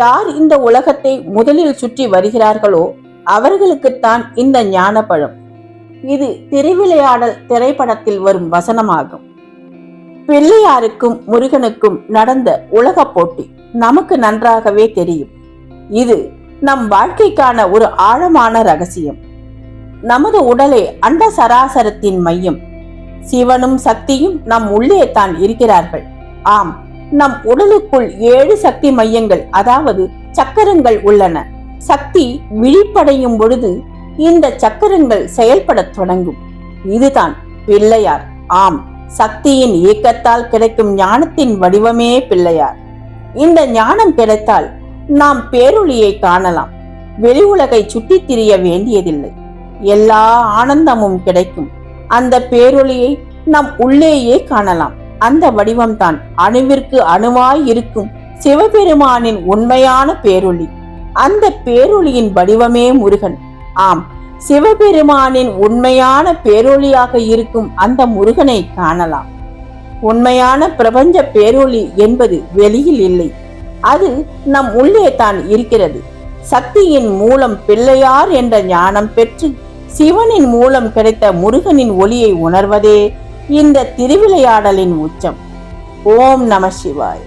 யார் இந்த உலகத்தை முதலில் சுற்றி வருகிறார்களோ அவர்களுக்குத்தான் இந்த ஞானப்பழம். இது திருவிளையாடல் திரைப்படத்தில் வரும் வசனமாகும். பிள்ளையாருக்கும் முருகனுக்கும் நடந்த உலகப் போட்டி நமக்கு நன்றாகவே தெரியும். இது நம் வாழ்க்கைக்கான ஒரு ஆழமான ரகசியம். நமது உடலே அண்ட சராசரத்தின் மையம். சிவனும் சக்தியும் நம் உள்ளே தான் இருக்கிறார்கள். ஆம் நம் உடலுக்குள் ஏழு சக்தி மையங்கள் அதாவது சக்கரங்கள் உள்ளன. சக்தி விழிப்படையும் பொழுது இந்த சக்கரங்கள் செயல்படத் தொடங்கும். இதுதான் பிள்ளையார். ஆம் சக்தியின் இயக்கத்தால் கிடைக்கும் ஞானத்தின் வடிவமே பிள்ளையார். இந்த ஞானம் கிடைத்தால் நாம் பேரொளியை காணலாம். வெளி உலகை சுற்றித் திரிய வேண்டியதில்லை. எல்லா ஆனந்தமும் கிடைக்கும். அந்த பேரொளியை நம் உள்ளேயே காணலாம். அந்த வடிவம்தான். அணுவிற்கு அணுவாய் இருக்கும் சிவபெருமானின் உண்மையான பேரொளி. அந்த பேரொளியின் வடிவமே முருகன். ஆம் சிவபெருமானின் உண்மையான பேரொளியாக இருக்கும் அந்த முருகனை காணலாம். உண்மையான பிரபஞ்ச பேரொளி என்பது வெளியில் இல்லை. அது நம் உள்ளே தான் இருக்கிறது. சக்தியின் மூலம் பிள்ளையார் என்ற ஞானம் பெற்று சிவனின் மூலம் கிடைத்த முருகனின் ஒளியை உணர்வதே இந்த திருவிளையாடலின் உச்சம். ஓம் நம சிவாய்.